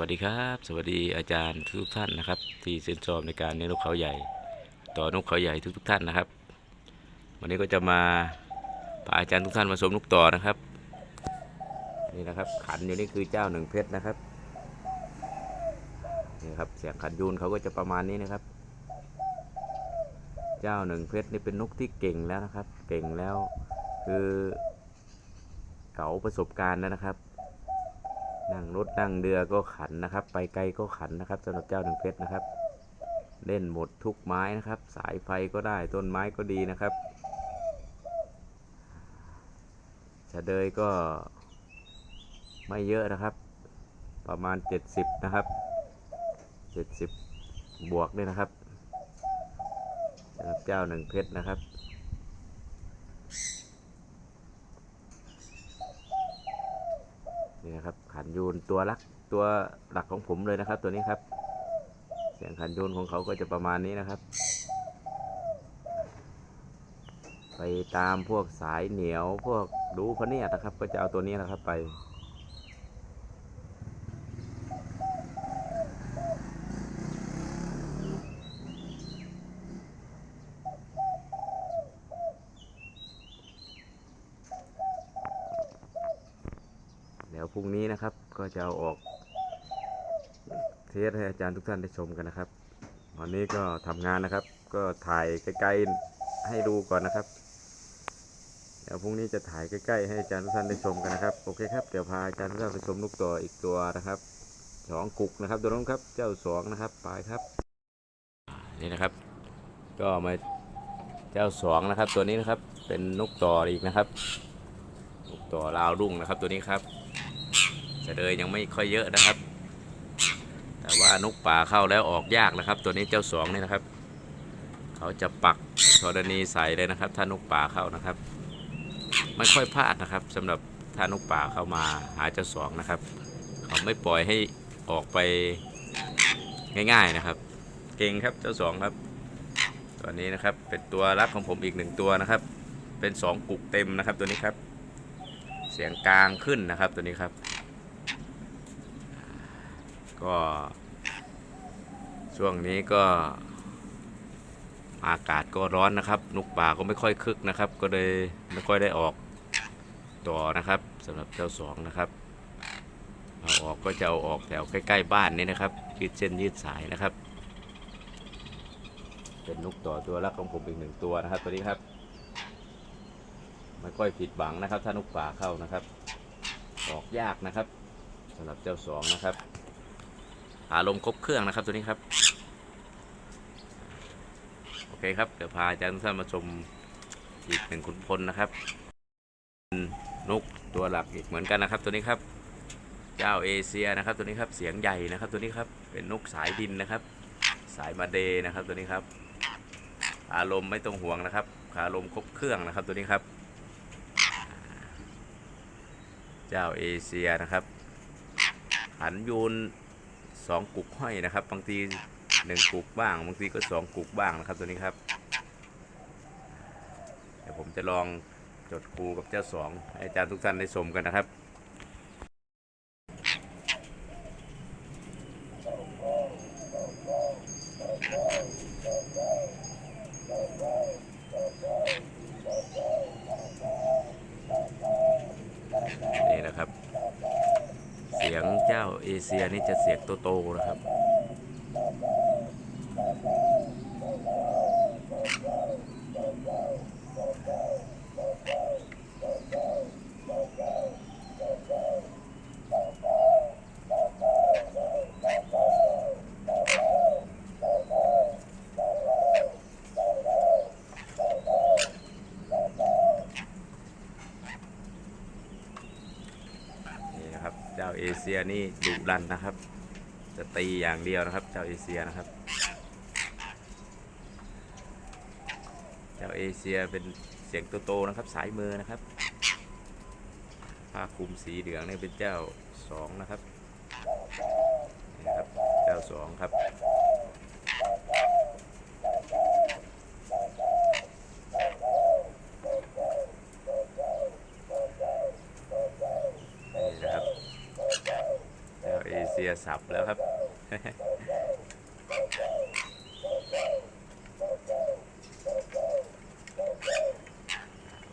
สวัสดีครับ สวัสดีอาจารย์ทุกท่านนะครับ ที่ชื่นชอบในการเลี้ยงนกเขาใหญ่ ต่อนกเขาใหญ่ทุกๆท่านนะครับ วันนี้ก็จะมาพาอาจารย์ทุกท่านมาชมนกต่อนะครับ นี่นะครับขันอยู่นี่คือเจ้าหนึ่งเพชรนะครับนี่ครับเสียงขันยูนเขาก็จะประมาณนี้นะครับ เจ้าหนึ่งเพชรนี่เป็นนกที่เก่งแล้วนะครับ เก่งแล้วคือเก๋าประสบการณ์แล้วนะครับ นั่งรถนั่งเรือก็ขันนะครับ ไปไกลก็ขันนะครับสำหรับเจ้าหนึ่งเพชรนะครับ เล่นหมดทุกไม้นะครับ สายไฟก็ได้ต้นไม้ก็ดีนะครับจะเดยก็ไม่เยอะนะครับ ประมาณ 70 นะครับ 70 บวกด้วยนะครับสำหรับเจ้าหนึ่งเพชรนะครับ นี่นะครับขันยูนตัวรักตัวหลักของผมเลยนะครับ ตัวนี้ครับ เสียงขันยูนของเขาก็จะประมาณนี้นะครับ ไปตามพวกสายเหนียวพวกดูพเนียดนะครับ ก็จะเอาตัวนี้นะครับไป เดี๋ยวพ รุ่งนี้นะครับ ก็จะเอาออก เทสให้อาจารย์ทุกท่านได้ชมกันนะครับวันนี้ก็ทำงานนะครับ ก็ถ่ายใกล้ๆให้ดูก่อนนะครับ เดี๋ยวพรุ่งนี้จะถ่ายใกล้ๆให้อาจารย์ทุกท่านได้ชมกันนะครับ โอเคครับ เดี๋ยวพาอาจารย์ทุกท่านไปชมลูกตัวอีกตัวนะครับสองกุกนะครับตัวน้องครับ เจ้าสองนะครับไปครับ นี่นะครับ ก็มาเจ้าสองนะครับ ตัวนี้นะครับ เป็นนกต่ออีกนะครับ นกต่อลาวรุ่งนะครับตัวนี้ครับ จะเดยยังไม่ค่อยเยอะนะครับ แต่ว่านกป่าเข้าแล้วออกยากนะครับ ตัวนี้เจ้าสองนี่นะครับ เขาจะปักธรณีใส่เลยนะครับ ถ้านกป่าเข้านะครับ ไม่ค่อยพลาดนะครับสำหรับถ้านกป่าเข้ามาหาเจ้าสองนะครับ เขาไม่ปล่อยให้ออกไปง่ายๆนะครับ เก่งครับเจ้าสองครับตัวนี้นะครับเป็นตัวรักของผมอีกหนึ่งตัวนะครับ เป็นสองกุกเต็มนะครับตัวนี้ครับ เสียงกลางขึ้นนะครับตัวนี้ครับ ก็ช่วงนี้ก็อากาศก็ร้อนนะครับนกป่าก็ไม่ค่อยคึกนะครับ ก็เลยไม่ค่อยได้ออกต่อนะครับสำหรับเจ้าสองนะครับเอาออกก็จะเอาออกแถวใกล้ๆบ้านนี่นะครับยืดเส้นยืดสายนะครับ เป็นนกต่อตัวรักของผมอีกหนึ่งตัวนะครับตัวนี้ครับไม่ค่อยผิดหวังนะครับ ถ้านกป่าเข้านะครับ ออกยากนะครับสำหรับเจ้าสองนะครับ อารมณ์ครบเครื่องนะครับตัวนี้ครับโอเคครับเดี๋ยวพาอาจารย์ท่านมาชมอีกหนึ่งขุนพลนะครับนกตัวหลักอีกเหมือนกันนะครับ ตัวนี้ครับ เจ้าเอเชียนะครับ ตัวนี้ครับเสียงใหญ่นะครับ ตัวนี้ครับเป็นนกสายดินนะครับ สายมาเดนะครับตัวนี้ครับ อารมณ์ไม่ต้องห่วงนะครับอารมณ์ครบเครื่องนะครับตัวนี้ครับ เจ้าเอเชียนะครับ หันยูน สองกุกห้อยนะครับ บางทีหนึ่งกุกบ้าง บางทีก็สองกุกบ้างนะครับตัวนี้ครับ เดี๋ยวผมจะลองจดครูกับเจ้าสองให้อาจารย์ทุกท่านได้ชมกันนะครับ นี่นะครับ เสียง เอเชียนี่จะเสียงโตๆนะครับ นี่นะครับ เดียนี่ดุดันนะครับ จะตีอย่างเดียวนะครับ เจ้าเอเชียนะครับ เจ้าเอเชียเป็นเสียงโตๆนะครับ สายมือนะครับผ้าคลุมสีเหลืองนี่เป็นเจ้าสองนะครับนี่ครับ เจ้าสองครับ นี่นะครับ เจ้าเอ เชีย สับแล้วครับ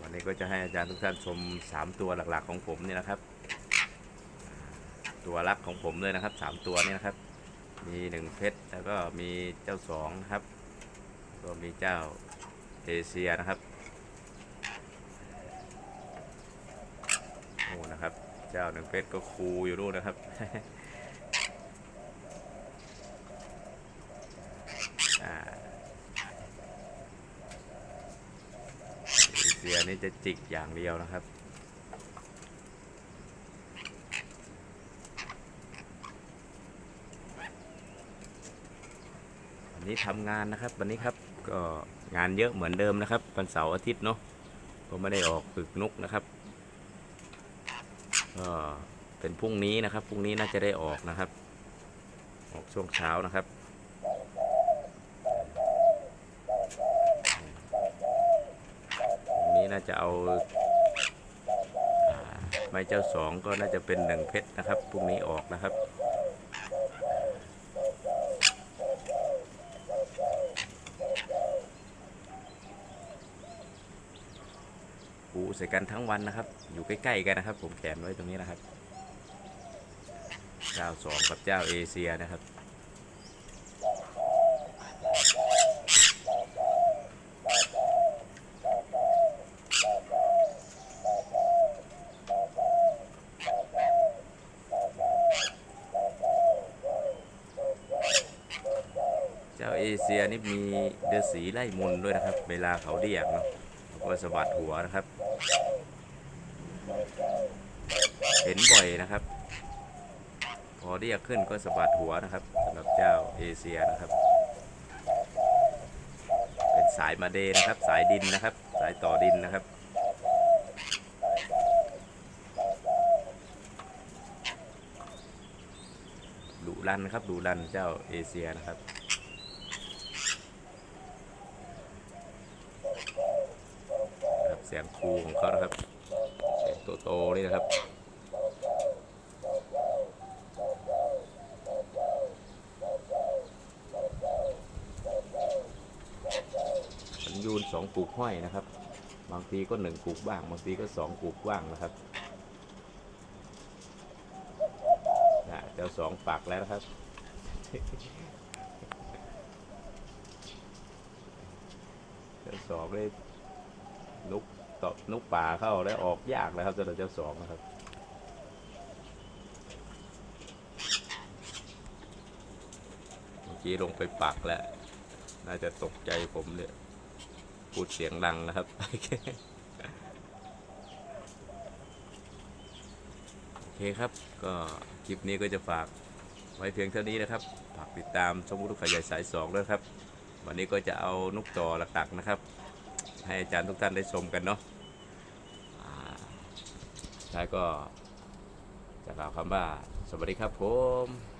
วันนี้ก็จะให้อาจารย์ทุกท่านชม 3 ตัวหลักๆของผมนี่นะครับ ตัวรักของผมเลยนะครับ 3 ตัวนี่นะครับ มีหนึ่งเพชรแล้วก็มีเจ้าสองนะครับก็มีเจ้าเอเชียนะครับโอ้นะครับ เจ้าหนึ่งเพชรก็คูอยู่นู่นนะครับ เสียนี่จะจิกอย่างเดียวนะครับ วันนี้ทำงานนะครับ วันนี้ครับก็งานเยอะเหมือนเดิมนะครับ วันเสาร์อาทิตย์เนาะก็ไม่ได้ออกฝึกนกนะครับก็เป็นพรุ่งนี้นะครับพรุ่งนี้น่าจะได้ออกนะครับ ออกช่วงเช้านะครับพรุ่ง น่าจะเอาไม้เจ้าสองก็น่าจะเป็นหนึ่งเพชรนะครับพรุ่งนี้ออกนะครับปูใส่กันทั้งวันนะครับ อยู่ใกล้ๆกันนะครับ ผมแขนไว้ตรงนี้นะครับ เจ้าสองกับเจ้าเอเชียนะครับ เอเชียนี่มีเดือสีไล่มนด้วยนะครับ เวลาเขาเรียกเนาะก็สะบัดหัวนะครับ เห็นบ่อยนะครับ พอเรียกขึ้นก็สะบัดหัวนะครับสำหรับเจ้าเอเชียนะครับ เป็นสายมาเดนะครับ สายดินนะครับ สายต่อดินนะครับดุรันครับดุรันเจ้าเอเชียนะครับ ครับเสียงครูของเขานะครับเสียงโตๆนี่นะครับสัญญูนสองปลูกห้อยนะครับ บางทีก็หนึ่งปลูกบ้าง บางทีก็สองปลูกบ้างนะครับนะเดี๋ยวสองปากแล้วนะครับเดี๋ยวสองเลยนุ กตบนกป่าเข้าแล้วออกยากนะครับสำหรับเจ้าสองนะครับเมื่อกี้ลงไปปักแล้ว น่าจะตกใจผมเนี่ยพูดเสียงดังนะครับโอเคครับ ก็คลิปนี้ก็จะฝากไว้เพียงเท่านี้นะครับ ฝากติดตามชมลูกขยายสายสองด้วยครับ วันนี้ก็จะเอานกต่อหลักๆนะครับ ให้อาจารย์ทุกท่านได้ชมกันเนาะ ท้ายก็จะกล่าวคำว่า สวัสดีครับผม